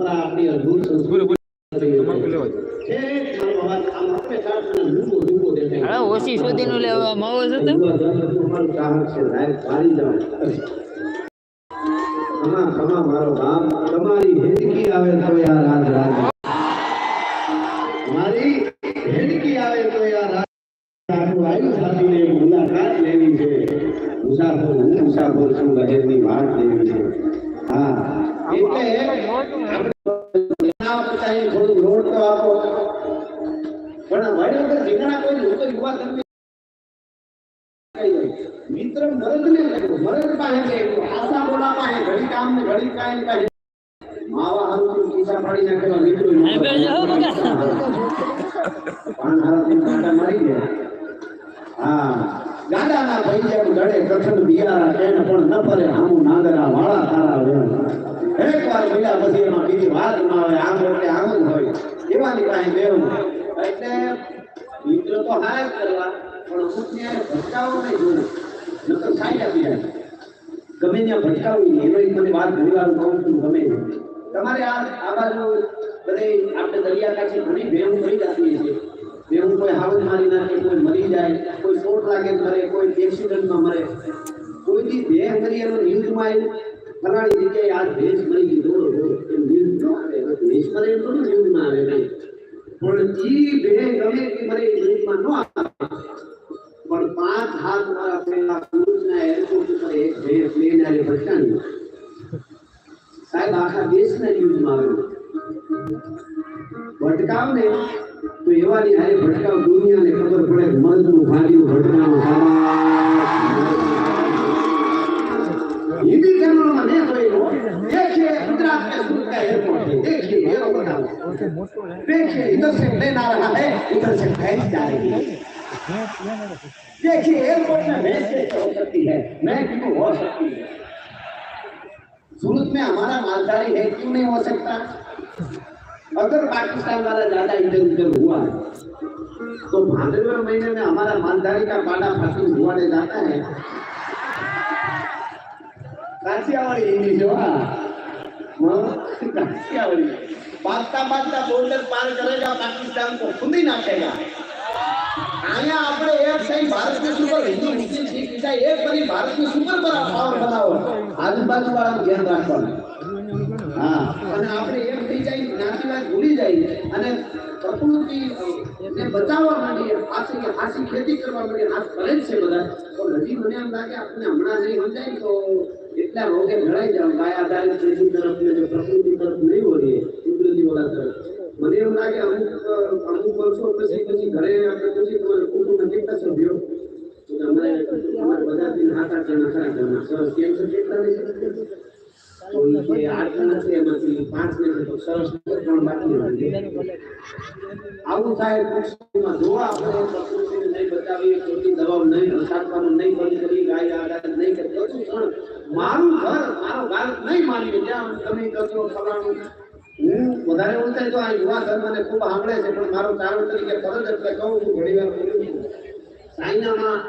પરંપરા આપણી અદ્ભુત સંસ્કૃતિ ને લેવા માવો છે તમારું ખમા ખમા મારો બાપ આવે તો યાર રાજ રાજ મારી હેડકી આવે તો યાર રાજ આખું આયુ સાથીને મુલાકાત લેવી છે. મુસાફર હું મુસાફર છું લહેરની વાત લેવી છે. ના પતા એ થોડું રોડ તો આપો. પણ મારી વગર જીવના કોઈ લોકો યુવા તમને મિત્ર મરદ ને મરદ પાસે આશા બોલા પાસે. ઘડી કામ ને ઘડી કાયમ કાય માવા હારું ખિસ્સા પાડી નાખેલા મિત્રો અહીં બેસી જાઓ બકા. પાન હારા કાંટા મારી ગયા હા. ગાડાના ભાઈ જેમ ગળે બિયારા પણ ન ફરે. આમું નાગરા વાળા તારા વેણ. એક વાર પછી એમાં બીજી વાત ના હોય આમ એટલે આમ જ હોય. એવાની કાંઈ દેવું એટલે મિત્ર તો હાય કરવા, પણ અમુકને ભટકાવો નહીં જોવું નકર ખાઈ આપી જાય. ગમે ત્યાં ભટકાવવું નહીં. એનો મને વાત ઘણી વાર કહું છું, ગમે. તમારે આ આ બાજુ બધે આપણે દરિયાકાંઠે ઘણી ભેહું થઈ જતી છે ભેહું કોઈ હાવજ મારી નાખે, કોઈ મરી જાય, કોઈ ચોટ લાગે, મરે, કોઈ એક્સિડન્ટમાં મરે. કોઈ દી કરી એનો ન્યૂઝમાં આવ્યું. ફલાણી જગ્યાએ આ ભેંસ મરી ગઈ દોડો દોડો એમ ન્યૂઝ ન આવે. હવે ભેંસ મરે એમ થોડું ન્યૂઝમાં આવે નહીં પણ ઈ ભેહ ગમે તે મરે એ ન્યૂઝમાં ન આવે. પણ પાંચ હાથ મારા પહેલા પુરુષના એરપોર્ટ ઉપર એક ભેંસ લઈને આવી ભટકાણી સાહેબ, આખા દેશના ન્યૂઝમાં આવ્યું ભટકાવ ને તો એવાની હારે ભટકાવ દુનિયાને ખબર પડે. કે મર્દનું ભાગ્યું देखिए इधर से प्लेन आ रहा है इधर से भैंस जा रही है। देखिए एयरपोर्ट में भैंस हो सकती है मैं क्यों हो सकती है? सूरत में हमारा मालधारी है क्यों नहीं हो सकता? अगर पाकिस्तान वाला ज़्यादा इधर उधर हुआ तो भादरवे महीने में हमारा मालधारी का पाड़ा फांसी हुआने जाता है। हिंदी जो हाँ हाँ, બાંધતા બાંધતા બોર્ડર પાર કરેગા પાકિસ્તાન કો ખુંદી નાખેગા અહીંયા આપણે એક સાઈડ ભારતને સુપર હિન્દુ, મુસ્લિમ, શીખ, ઈસાઈ એક બની ભારતને સુપર પર પાવર બનાવો. આજુબાજુ વાળાનું ધ્યાન રાખવાનું. હા. અને આપણે એક થઈ જાય નાખી નાતીવાદ ભૂલી જાય. અને પ્રકૃતિ ને બચાવવા માટે પાછી હાસી ખેતી કરવા માટે હાથ કરે છે બધા. પણ હજી મને એમ લાગે આપણે હમણાં નહીં સમજાય તો એટલા રોગે ભરાઈ જાય ગાય આધારિત તરફ ને પ્રકૃતિ તરફ નહીં વળીએ. કુદરતી વાળા તરફ મને એમ લાગે અમુક અમુક વર્ષો પછી પછી ઘરે આપણે પછી કુટુંબના કેટલા સભ્યો આવું થાય કૃષિમાં જોવા આપણે પ્રકૃતિને નહીં બચાવીએ ખોટી દવાઓ નહીં નહીં બંધ પ્રદૂષણ મારું ઘર, મારો ભારત નહીં માની ત્યાં તમે કરશો ફલાણું હું વધારે ઊંચાઈ તો આ યુવા ધર્મ મને ખૂબ સાંભળે છે, પણ મારો કારણ તરીકે ફરજ એટલે કહું છું, ઘણી વાર બોલું છું. ચાઇનામાં